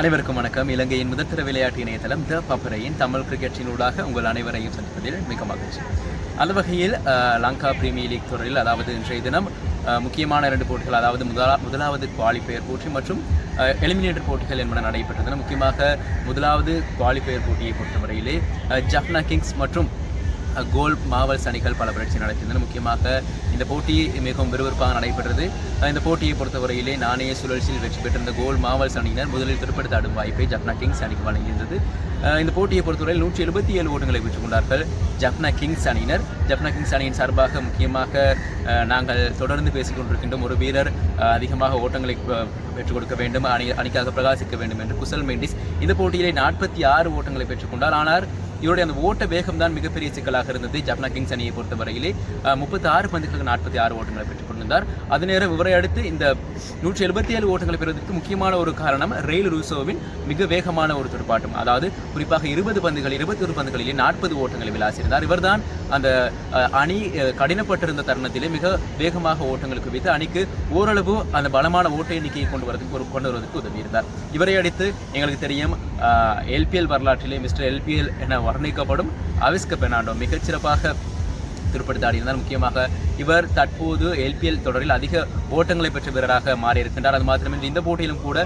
அனைவருக்கும் வணக்கம். இலங்கையின் முதற்தர விளையாட்டு இணையதளம் த பப்பரையின் தமிழ் கிரிக்கெட்டினூடாக உங்கள் அனைவரையும் சந்திப்பதில் மிக மகிழ்ச்சி. அந்த வகையில் லங்கா பிரீமியர் லீக் தொடரில் அதாவது இன்றைய தினம் முக்கியமான இரண்டு போட்டிகள் அதாவது முதலா முதலாவது குவாலிஃபயர் போட்டி மற்றும் எலிமினேட்டர் போட்டிகள் என்பன நடைபெற்றன. முக்கியமாக முதலாவது குவாலிஃபயர் போட்டியை பொறுத்தவரையிலே ஜப்னா கிங்ஸ் மற்றும் கோல் மாவல்ஸ் அணிகள் பல பரீட்சை நடக்கின்றன. முக்கியமாக இந்த போட்டி மிகவும் விறுவிறுப்பாக நடைபெற்றது. இந்த போட்டியை பொறுத்தவரையிலே நாணய சுழற்சியில் வெற்றி பெற்றிருந்த கோல் மாவல்ஸ் அணியினர் முதலில் திருப்படுத்த ஆடும் வாய்ப்பை ஜப்னா கிங்ஸ் அணிக்கு வழங்கியிருந்தது. இந்த போட்டியை பொறுத்தவரையில் நூற்றி எழுபத்தி ஏழு ஓட்டங்களை பெற்றுக்கொண்டார்கள் ஜப்னா கிங்ஸ் அணியினர் ஜப்னா கிங்ஸ் அணியின் சார்பாக முக்கியமாக நாங்கள் தொடர்ந்து பேசிக் கொண்டிருக்கின்றோம். ஒரு வீரர் அதிகமாக ஓட்டங்களை பெற்றுக் கொடுக்க வேண்டும் அணி அணிக்காக பிரகாசிக்க வேண்டும் என்று குசல் மெண்டிஸ் இந்த போட்டியிலே நாற்பத்தி ஆறு ஓட்டங்களை பெற்றுக்கொண்டார் ஆனால் இவருடைய அந்த ஓட்ட வேகம் தான் மிகப்பெரிய சிக்கலாக இருந்தது ஜப்னா கிங்ஸ் அணியை பொறுத்தவரையிலே. முப்பத்தி ஆறு பந்துகளுக்கு நாற்பத்தி ஆறு ஓட்டங்களை பெற்றுக் கொண்டிருந்தார் அது நேரம் இவரை அடுத்து இந்த நூற்றி எழுபத்தி ஏழு ஓட்டங்களை பெறுவதற்கு முக்கியமான ஒரு காரணம் ரெயில் ரூசோவின் மிக வேகமான ஒரு துடுப்பாட்டம். அதாவது குறிப்பாக இருபது பந்துகள் இருபத்தி ஒரு பந்துகளிலே நாற்பது ஓட்டங்களை விளாசியிருந்தார் இவர்தான் அந்த அணி கடினப்பட்டிருந்த தருணத்திலே மிக வேகமாக ஓட்டங்கள் குவித்து அணிக்கு ஓரளவு அந்த பலமான ஓட்ட எண்ணிக்கையை கொண்டு வரதுக்கு ஒரு கொண்டு வருவதற்கு உதவியிருந்தார். இவரை அடுத்து எங்களுக்கு தெரியும் எல்பிஎல் வரலாற்றிலே மிஸ்டர் எல்பிஎல் என வர்ணிக்கப்படும் அவிஸ்க பெனாண்டோ மிகச்சிறப்பாக துருப்படுத்தாடியிருந்தார். முக்கியமாக இவர் தற்போது எல்பிஎல் தொடரில் அதிக ஓட்டங்களை பெற்ற வீரராக மாறியிருக்கின்றார். அது மாத்திரமின்றி இந்த போட்டியிலும் கூட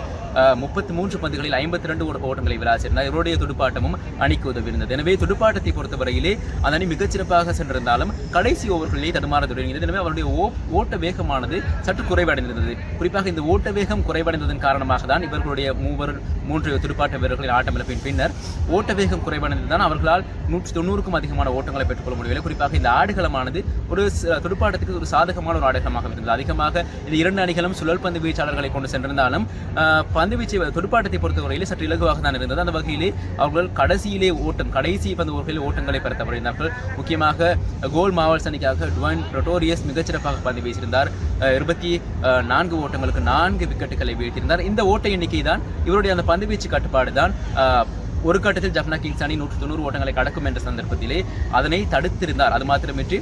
முப்பத்தி மூன்று பந்துகளில் ஐம்பத்தி ரெண்டு ஓட்டங்களை விளாசியிருந்தார் இவருடைய துடுப்பாட்டமும் அணிக்கு உதவியிருந்தது. எனவே துடுப்பாட்டத்தை பொறுத்தவரையிலே அந்த அணி மிகச்சிறப்பாக சென்றிருந்தாலும் கடைசி ஓவர்களிலே தடுமாற தொடங்கியது எனவே அவருடைய ஓ ஓட்ட வேகமானது சற்று குறைவடைந்திருந்தது. குறிப்பாக இந்த ஓட்ட வேகம் குறைவடைந்ததன் காரணமாக தான் இவர்களுடைய மூவர் மூன்று துடுப்பாட்ட வீரர்களின் ஆட்டமிழப்பின் பின்னர் ஓட்ட வேகம் குறைவடைந்ததுதான் அவர்களால் நூற்றி தொண்ணூறுக்கும் அதிகமான ஓட்டங்களை பெற்றுக்கொள்ள முடியவில்லை. குறிப்பாக இந்த ஆடுகளமானது ஒரு துடுப்பாட்டத்துக்கு ஒரு சாதகமான ஒரு ஆடுகளமாக இருந்தது. அதிகமாக இந்த இரண்டு அணிகளும் சுழல் பந்து வீச்சாளர்களை கொண்டு சென்றிருந்தாலும் ஆஹ், பந்து வீச்சு துடுப்பாட்டத்தை பொறுத்தவரையிலே சற்று இலகுவாக தான் இருந்தது. அந்த வகையிலே அவர்கள் கடைசியிலே ஓட்டம் கடைசி பந்து ஓவர்களில் ஓட்டங்களை பெறத்தப்படுகிறார்கள் முக்கியமாக கோல் மாவல்ஸ் அணிக்காக டுவன் ரொட்டோரியஸ் மிகச்சிறப்பாக பந்து வீசியிருந்தார். இருபத்தி நான்கு ஓட்டங்களுக்கு நான்கு விக்கெட்டுகளை வீழ்த்தியிருந்தார். இந்த ஓட்ட எண்ணிக்கை தான் இவருடைய அந்த பந்து வீச்சு கட்டுப்பாடு தான் ஒரு கட்டத்தில் ஜப்னா கிங்ஸ் அணி நூற்று தொண்ணூறு ஓட்டங்களை கடக்கும் என்ற சந்தர்ப்பத்திலே அதனை தடுத்திருந்தார். அது மாத்திரமின்றி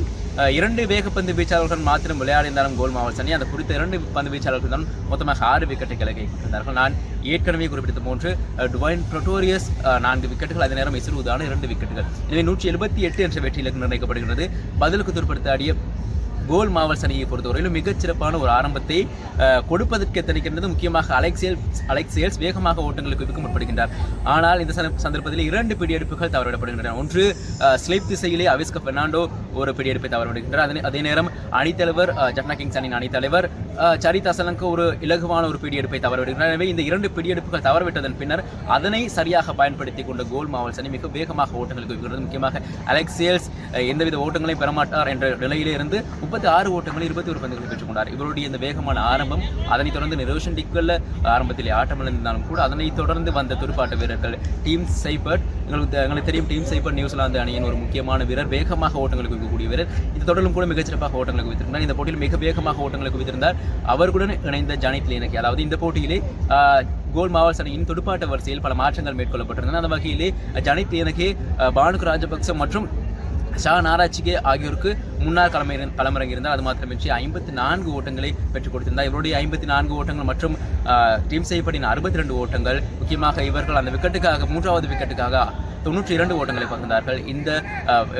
இரண்டு வேகப்பந்து வீச்சாளர்கள் மாத்திரம் விளையாடினாலும் கோல் மாவல் அணி அந்த குறித்த இரண்டு பந்து வீச்சாளர்கள் தான் மொத்தமாக ஆறு விக்கெட்டுகளை கைப்பற்றிருந்தார்கள் நான் ஏற்கனவே குறிப்பிட்டது போன்று டுவைன் ப்ரொட்டோரியஸ் நான்கு விக்கெட்டுகள் அதே நேரம் இஸ்ரூதான இரண்டு விக்கெட்டுகள். எனவே நூற்றி எழுபத்தி எட்டு என்ற வெற்றி இலக்கு நிர்ணயிக்கப்படுகிறது. பதிலுக்கு துருப்படுத்தாடிய கோல் மாவல்ஸ் அணியை பொறுத்தவரையிலும் மிகச்சிறப்பான ஒரு ஆரம்பத்தை கொடுப்பதற்கு எத்தனைக்கின்றது? முக்கியமாக அலெக்சேல் அலெக்சேல்ஸ் வேகமாக ஓட்டங்களுக்கு விற்க முற்படுகின்றார் ஆனால் இந்த சந்த- சந்தர்ப்பத்தில் இரண்டு பிடியெடுப்புகள் தவறவிடப்படுகின்றன. ஒன்று ஸ்லீப் ஸ்லிப் திசையிலே அவிஸ்க பெர்னாண்டோ ஒரு பிடியெடுப்பை தவறவிடுகின்றார். அதே அதே நேரம் அணித்தலைவர் ஜட்னா ஜப்னா கிங்ஸ் அணியின் அணித்தலைவர் சரித் அசலங்க ஒரு இலகுவான ஒரு பிடியெடுப்பை தவறவிடுகின்றார். எனவே இந்த இரண்டு பிடியெடுப்புகள் தவறவிட்டதன் பின்னர் அதனை சரியாக பயன்படுத்தி கொண்ட கோல் மாவல்ஸ் அணி மிக வேகமாக ஓட்டங்களுக்கு விற்கிறது முக்கியமாக அலெக்சேல்ஸ் எந்தவித ஓட்டங்களையும் பெறமாட்டார் என்ற நிலையிலே இருந்து முப்பத்தி ஆறு ஓட்டங்களில் இருபத்தி ஒரு பந்துகளை பெற்றுக்கொண்டார். இவருடைய இந்த வேகமான ஆரம்பம் அதனைத் தொடர்ந்து நிரோஷன் டிக்கல்ல ஆரம்பத்தில் ஆட்டமிழந்தாலும் கூட அதனைத் தொடர்ந்து வந்த துடுப்பாட்ட வீரர்கள் டீம் சைபர்ட் எங்களுக்கு எங்களுக்கு தெரியும் டீம் சைபர் நியூசிலாந்து அணியின் ஒரு முக்கியமான வீரர் வேகமாக ஓட்டங்களுக்கு குவிக்கக்கூடிய வீரர். இந்த தொடரிலும் கூட மிகச்சிறப்பாக ஓட்டங்களை குவித்திருந்தார். இந்த போட்டியில் மிக வேகமாக ஓட்டங்களை குவித்திருந்தார். அவர்களுடன் இணைந்த ஜானித் லேனக்கி அதாவது இந்த போட்டியிலே கோல் மாவல் அணியின் துடுப்பாட்ட வரிசையில் பல மாற்றங்கள் மேற்கொள்ளப்பட்டிருந்தன. அந்த வகையிலே ஜனித் லேனக்கே பானுக்கு ராஜபக்ச மற்றும் ஷா நாராச்சிகே ஆகியோருக்கு முன்னாள் களமை களமிறங்கியிருந்தார் அது மாத்திரமின்றி ஐம்பத்தி நான்கு ஓட்டங்களை பெற்றுக் கொடுத்திருந்தார். இவருடைய ஐம்பத்தி நான்கு ஓட்டங்கள் மற்றும் டீம் செய்யப்படின அறுபத்தி ரெண்டு ஓட்டங்கள் முக்கியமாக இவர்கள் அந்த விக்கெட்டுக்காக மூன்றாவது விக்கெட்டுக்காக தொண்ணூற்றி இரண்டு ஓட்டங்களை பகிர்ந்தார்கள். இந்த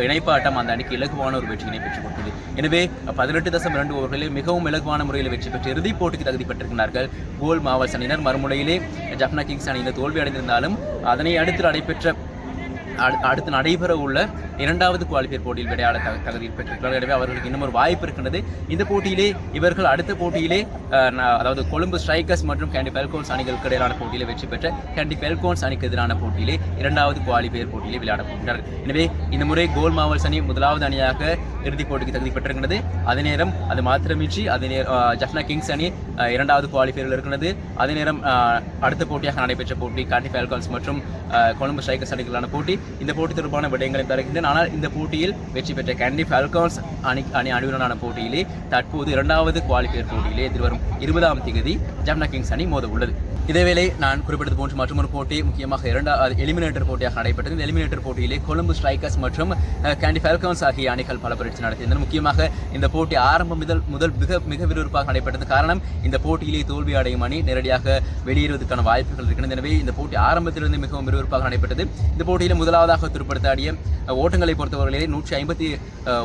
இணைப்பாட்டம் அந்த அணிக்கு இலகுவான ஒரு வெற்றியினை பெற்றுக் கொடுத்தது. எனவே பதினெட்டு தசம் இரண்டு ஓவர்களில் மிகவும் இலகுவான முறையில் வெற்றி பெற்று இறுதிப் போட்டிக்கு தகுதி பெற்றிருக்கிறார்கள். கோல் மாவல்ஸ் அணியினர் மறுமுறையிலே ஜப்னா கிங்ஸ் அணியினர் தோல்வி அடைந்திருந்தாலும் அதனை அடுத்து நடைபெற்ற அடு- அடுத்து நடைபெற உள்ள இரண்டாவது குவாலிஃபயர் போட்டியில் விளையாட தக- தகுதி பெற்றிருக்கிறார்கள். எனவே அவர்களுக்கு இன்னும் ஒரு வாய்ப்பு இருக்கின்றது. இந்த போட்டியிலே இவர்கள் அடுத்த போட்டியிலே அதாவது கொழும்பு ஸ்ட்ரைக்கர்ஸ் மற்றும் கேண்டி பெல்கோன்ஸ் அணிகளுக்கு இடையிலான போட்டியிலே வெற்றி பெற்ற கேண்டி ஃபெல்கோன்ஸ் அணிக்கு எதிரான போட்டியிலே இரண்டாவது குவாலிஃபயர் போட்டியிலே விளையாட போகிறார்கள். எனவே இந்த முறை கோல் மாவல்ஸ் அணி முதலாவது அணியாக இறுதிப் போட்டிக்கு தகுதி பெற்றிருக்கிறது அதே நேரம் அது மாத்திரமின்றி அதே நேரம் ஜஃப்னா கிங்ஸ் அணி இரண்டாவது குவாலிஃபயரில் இருக்கிறது அதே நேரம் அடுத்த போட்டியாக நடைபெற்ற போட்டி காண்டி ஃபெல்கான்ஸ் மற்றும் கொழும்பு ஸ்ட்ரைக்கர்ஸ் அணிகளான போட்டி. இந்த போட்டி தொடர்பான விடயங்களை தருகின்றன. ஆனால் இந்த போட்டியில் வெற்றி பெற்ற கேண்டி ஃபால்கான்ஸ் அணி அணி அணியுடனான போட்டியிலே தற்போது இரண்டாவது குவாலிஃபயர் போட்டியிலே எதிர்வரும் இருபதாம் தேதி ஜம்னா கிங்ஸ் அணி மோத உள்ளது இதேவேளை நான் குறிப்பிட்டது போன்ற மற்றொரு போட்டி முக்கியமாக இரண்டாவது எலிமினேட்டர் போட்டியாக நடைபெற்றது. இந்த எலிமினேட்டர் போட்டியிலே கொழும்பு ஸ்ட்ரைக்கர்ஸ் மற்றும் கேண்டி ஃபால்கன்ஸ் ஆகிய அணிகள் பல பரீட்சை நடத்தியிருந்தன. முக்கியமாக இந்த போட்டி ஆரம்பம் முதல் முதல் மிக மிக விறுவிறுப்பாக நடைபெற்றது. காரணம் இந்த போட்டியிலே தோல்வி அடையும் அணி நேரடியாக வெளியேறுவதற்கான வாய்ப்புகள் இருக்கின்றன. எனவே இந்த போட்டி ஆரம்பத்திலிருந்து மிகவும் விறுவிறுப்பாக நடைபெற்றது. இந்த போட்டியில் முதலாவதாக துருப்படுத்தாடிய ஓட்டங்களை பொறுத்தவரையிலே நூற்றி ஐம்பத்தி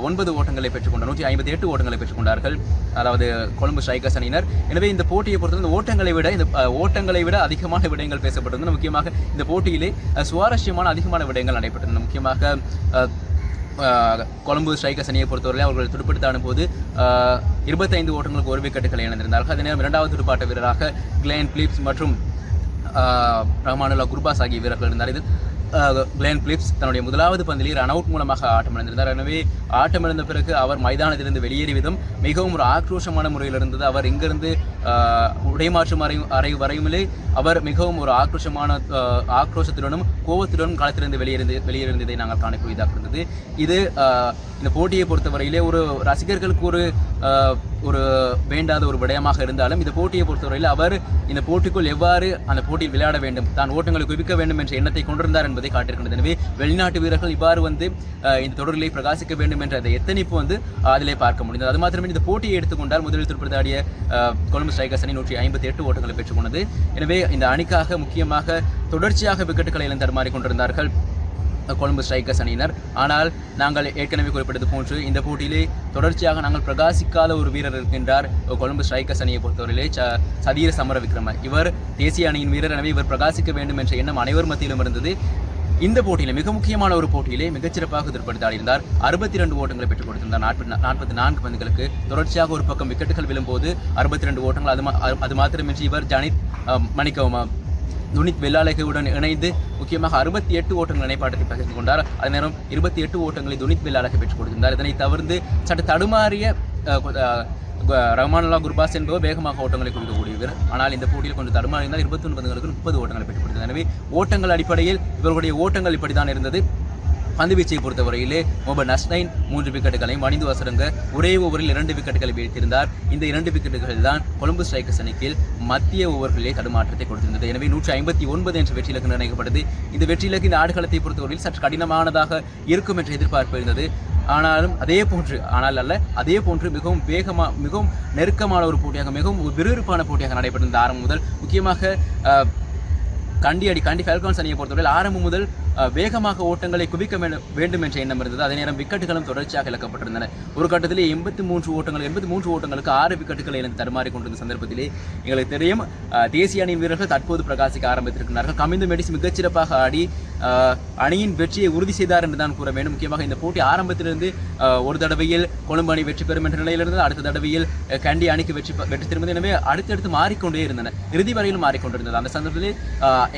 ஒன்பது ஓட்டங்களை பெற்றுக்கொண்டார் நூற்றி ஐம்பத்தி எட்டு ஓட்டங்களை பெற்றுக்கொண்டார்கள் அதாவது கொழும்பு ஸ்ட்ரைக்கர்ஸ் அணியினர். எனவே இந்த போட்டியை பொறுத்தவரை இந்த ஓட்டங்களை விட இந்த ஓட்டங்களை விடயங்களை விட அதிகமான விடயங்கள் பேசப்பட்டிருந்தன. முக்கியமாக இந்த போட்டியிலே சுவாரஸ்யமான அதிகமான விடயங்கள் நடைபெற்றிருந்தன. முக்கியமாக கொழும்பு ஸ்ட்ரைக்கர்ஸ் அணியை பொறுத்தவரை அவர்கள் துடுப்படுத்தான போது இருபத்தைந்து ஓட்டங்களுக்கு ஒரு விக்கெட்டுகளை இணைந்திருந்தார்கள். அதே நேரம் இரண்டாவது துடுப்பாட்ட வீரராக கிளேன் பிலிப்ஸ் மற்றும் ரஹ்மானுல்லா குர்பாஸ் ஆகிய வீரர்கள் இருந்தார். இதில் கிளேன் பிலிப்ஸ் தன்னுடைய முதலாவது பந்திலே ரன் அவுட் மூலமாக ஆட்டமிழந்திருந்தார். எனவே ஆட்டமிழந்த பிறகு அவர் மைதானத்திலிருந்து வெளியேறிய விதம் மிகவும் ஒரு ஆக்ரோஷமான முறையில் இருந்தது. அவர் இங்கிருந்து உடைமாற்றும் உடைமாற்றம் அறை அறை வரையுமிலே அவர் மிகவும் ஒரு ஆக்ரோஷமான ஆக்ரோஷத்துடனும் கோபத்துடனும் களத்திலிருந்து வெளியிருந்து வெளியேறியதை நாங்கள் காணக்கூடியதாக இருந்தது. இது இந்த போட்டியை பொறுத்தவரையிலே ஒரு ரசிகர்களுக்கு ஒரு ஒரு வேண்டாத ஒரு விடயமாக இருந்தாலும் இந்த போட்டியை பொறுத்தவரையில் அவர் இந்த போட்டிக்குள் எவ்வாறு அந்த போட்டியில் விளையாட வேண்டும் தான் ஓட்டங்களை குவிக்க வேண்டும் என்ற எண்ணத்தை கொண்டிருந்தார் என்பதை காட்டியிருக்கின்றது. எனவே வெளிநாட்டு வீரர்கள் இவ்வாறு வந்து இந்த தொடர்களை பிரகாசிக்க வேண்டும் என்ற அந்த எத்தனைப்பு வந்து அதிலே பார்க்க முடிந்தது. அது மாத்திரமே இந்த போட்டியை எடுத்துக்கொண்டால் முதலில் துடுப்படுத்தாடிய கொழும்பு ஸ்ட்ரைக்கர்ஸ் அணி நூற்றி ஐம்பத்தி எட்டு ஓட்டங்களை பெற்றுக்கொண்டது. எனவே இந்த அணிக்காக முக்கியமாக தொடர்ச்சியாக விக்கெட்டுகளை இழந்து தடுமாறிக் கொண்டிருந்தார்கள் கொழும்பு ஸ்ட்ரைக்கர்ஸ் அணியினர். ஆனால் நாங்கள் ஏற்கனவே குறிப்பிட்டது போன்று இந்த போட்டியிலே தொடர்ச்சியாக நாங்கள் பிரகாசிக்காத ஒரு வீரர் இருக்கின்றார் கொழும்பு ஸ்ட்ரைக்கர்ஸ் அணியை பொறுத்தவரையிலே ச சதீர சமர விக்ரம இவர் தேசிய அணியின் வீரர். எனவே இவர் பிரகாசிக்க வேண்டும் என்ற எண்ணம் அனைவர் மத்தியிலும் இருந்தது. இந்த போட்டியில மிக முக்கியமான ஒரு போட்டியிலே மிகச்சிறப்பாக திருப்படுத்தாடியிருந்தார் அறுபத்தி ரெண்டு ஓட்டங்களை பெற்றுக் கொடுத்திருந்தார். நாற்பத்தி நாற்பத்தி நான்கு பந்துகளுக்கு தொடர்ச்சியாக ஒரு பக்கம் விக்கெட்டுகள் விழும்போது அறுபத்தி ரெண்டு ஓட்டங்கள் அது மா- அது மாத்திரமின்றி இவர் ஜனித் அஹ், துனித் வெள்ளாளகையுடன் இணைந்து முக்கியமாக அறுபத்தி எட்டு ஓட்டங்கள் இணைப்பாட்டத்தை பகிர்ந்து கொண்டார். அதே நேரம் இருபத்தி எட்டு ஓட்டங்களை துனித் வெள்ளாளகை பெற்றுக் கொடுத்திருந்தார். இதனை தவிர்த்து சற்று தடுமாறிய ரஹ்மானுல்லா குர்பாஸ் என்பவர் வேகமாக ஓட்டங்களை குவிக்கக்கூடியவர் ஆனால் இந்த போட்டியில் கொஞ்சம் தடுமாறி இருந்தால் இருபத்தி ஒன்பதுகளுக்கு முப்பது ஓட்டங்களை பெற்றுக் கொடுத்தது எனவே ஓட்டங்கள் அடிப்படையில் இவர்களுடைய ஓட்டங்கள் இப்படித்தான் இருந்தது. பந்துவீச்சை பொறுத்தவரையிலே முகமது நஸ்னைன் மூன்று விக்கெட்டுகளையும் வணிந்து வசரங்க ஒரே ஓவரில் இரண்டு விக்கெட்டுகளை வீழ்த்தியிருந்தார். இந்த இரண்டு விக்கெட்டுகள் தான் கொழும்பு ஸ்ட்ரைக்கர்ஸ் அணிக்கில் மத்திய ஓவர்களிலே தடுமாற்றத்தை கொடுத்திருந்தது. எனவே நூற்றி ஐம்பத்தி ஒன்பது என்ற வெற்றி இலக்கு நிர்ணயிக்கப்பட்டது இந்த வெற்றி இலக்கு இந்த ஆடுகளத்தை பொறுத்தவரையில் சற்று கடினமானதாக இருக்கும் என்ற எதிர்பார்ப்பு இருந்தது. ஆனாலும் அதே போன்று ஆனால் அல்ல அதே போன்று மிகவும் வேகமாக மிகவும் நெருக்கமான ஒரு போட்டியாக மிகவும் விறுவிறுப்பான போட்டியாக நடைபெற்றது ஆரம்பம் முதல். முக்கியமாக கண்டி அடி கண்டி ஃபால்கான்ஸ் அணியை பொறுத்தவரை ஆரம்பம் முதல் வேகமாக ஓட்டங்களை குவிக்க வேண்டும் என்ற எண்ணம் இருந்தது. அதே நேரம் விக்கெட்டுகளும் தொடர்ச்சியாக இழக்கப்பட்டிருந்தன. ஒரு கட்டத்திலே எண்பத்தி மூன்று ஓட்டங்கள் எண்பத்தி மூன்று ஓட்டங்களுக்கு ஆறு விக்கெட்டுகளை எனக்கு தருமாறி கொண்டிருந்த சந்தர்ப்பத்திலே எங்களுக்கு தெரியும் தேசிய அணி வீரர்கள் தற்போது பிரகாசிக்க ஆரம்பித்திருக்கிறார்கள். கமிந்து மெடிஸ் மிகச்சிறப்பாக ஆடி அணியின் வெற்றியை உறுதி செய்தார் என்று தான் கூற வேண்டும். முக்கியமாக இந்த போட்டி ஆரம்பத்திலிருந்து ஒரு தடவையில் கொழும்பு அணி வெற்றி பெறும் என்ற நிலையில் இருந்தது. அடுத்த தடவையில் கண்டி அணிக்கு வெற்றி வெற்றி திரும்பது எனவே அடுத்தடுத்து மாறிக்கொண்டே இருந்தன. இறுதி வரையிலும் மாறிக்கொண்டிருந்தது. அந்த சந்தர்ப்பத்தில்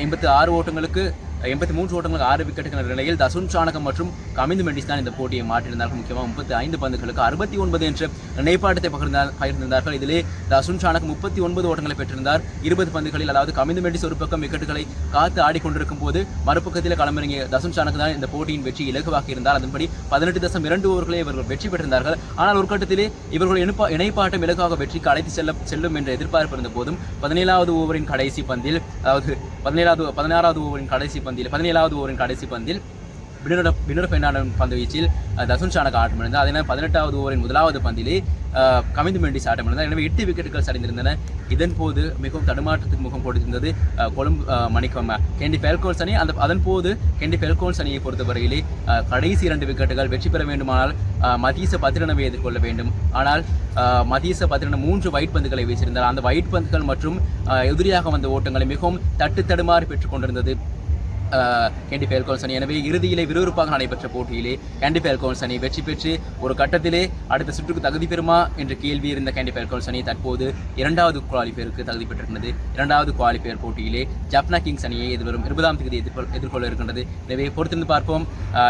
எண்பத்தி ஆறு ஓட்டங்களுக்கு எண்பத்தி மூன்று ஓட்டங்களுக்கு ஆறு விக்கெட்டுகள் என்ற நிலையில் தசுன் சாணகம் மற்றும் கமிந்து மெண்டிஸ் தான் இந்த போட்டியை மாற்றியிருந்தார்கள். முக்கியமாக முப்பத்தி ஐந்து பந்துகளுக்கு அறுபத்தி ஒன்பது என்ற நிலைப்பாட்டத்தை பகிர்ந்தார் பகிர்ந்திருந்தார்கள். இதிலே தசுன் சாணகம் முப்பத்தி ஒன்பது ஓட்டங்களை பெற்றிருந்தார். இருபது பந்துகளில் அதாவது கமிந்து மெண்டிஸ் ஒரு பக்கம் விக்கெட்டுகளை காத்து ஆடிக்கொண்டிருக்கும் போது மறுபக்கத்தில் களமிறங்கிய தசுன் சாணக் தான் இந்த போட்டியின் வெற்றி இலகுவாக இருந்தார் அதன்படி பதினெட்டு தசம் இரண்டு ஓவர்களே இவர்கள் வெற்றி பெற்றிருந்தார்கள். ஆனால் ஒரு கட்டத்திலே இவர்கள் இணைப்பா இணைப்பாட்டம் இலகுவாக வெற்றிக்கு அழைத்து செல்ல செல்லும் என்ற எதிர்பார்ப்பு இருந்த போதும் பதினேழாவது ஓவரின் கடைசி பந்தில் அதாவது பதினேழாவது பதினாறாவது ஓவரின் கடைசி பந்தில் பதினேழாவது ஓவரின் கடைசி பந்தில் பின்னர் வினர் பெண்ணாடன் பந்து வீச்சில் தசுன் சாணக் ஆட்டம் இருந்தால் அதே பதினெட்டாவது ஓவரின் முதலாவது பந்திலே அஹ், கமிந்து மெண்டிஸ் ஆட்டம் இருந்தால் எனவே எட்டு விக்கெட்டுகள் சரிந்திருந்தன. இதன் போது மிகவும் தடுமாற்றத்துக்கு முகம் கொடுத்திருந்தது கொழும்பு மணிக்கம் கெண்டி பெல்கோன்ஸ் அணி அந்த அதன் போது கெண்டி பெல்கோன்ஸ் அணியை பொறுத்தவரையிலே கடைசி இரண்டு விக்கெட்டுகள் வெற்றி பெற வேண்டுமானால் மதீச பத்திரனவை எதிர்கொள்ள வேண்டும். ஆனால் மதீச பத்திரன மூன்று வைட் பந்துகளை வீசியிருந்தார். அந்த வைட் பந்துகள் மற்றும் எதிரியாக வந்த ஓட்டங்களை மிகவும் தட்டு தடுமாறி பெற்றுக் கொண்டிருந்தது. கேண்டி ஃபேல்கோன்ஸ் அணி. எனவே இறுதியிலே விறுவிறுப்பாக நடைபெற்ற போட்டியிலே கேண்டி ஃபேல்கோன்ஸ் அணி வெற்றி பெற்று ஒரு கட்டத்திலே அடுத்த சுற்றுக்கு தகுதி பெறுமா என்ற கேள்வி இருந்த கேண்டி ஃபேல்கோன்ஸ் அணி தற்போது இரண்டாவது குவாலிஃபயருக்கு தகுதி பெற்றிருக்கிறது. இரண்டாவது குவாலிஃபயர் போட்டியிலே ஜப்னா கிங்ஸ் அணியை எதிர்வரும் இருபதாம் தேதி எதிர்கொள் எதிர்கொள்ள இருக்கின்றது. எனவே பொறுத்திருந்து பார்ப்போம்.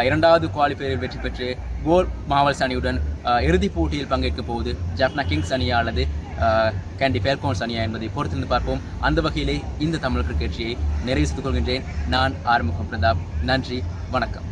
இரண்டாவது குவாலிஃபயரில் வெற்றி பெற்று கோல் மாவல்ஸ் அணியுடன் இறுதிப் போட்டியில் பங்கேற்க போது ஜப்னா கிங்ஸ் அணியானது. கேண்டி பேர்கோன்ஸ் அணியா என்பதை பொறுத்திருந்து பார்ப்போம். அந்த வகையிலே இந்த தமிழ் கிரிக்கெட்சியை நிறைவு செய்து கொள்கின்றேன். நான் ஆறுமுகம் பிரதாப். நன்றி. வணக்கம்.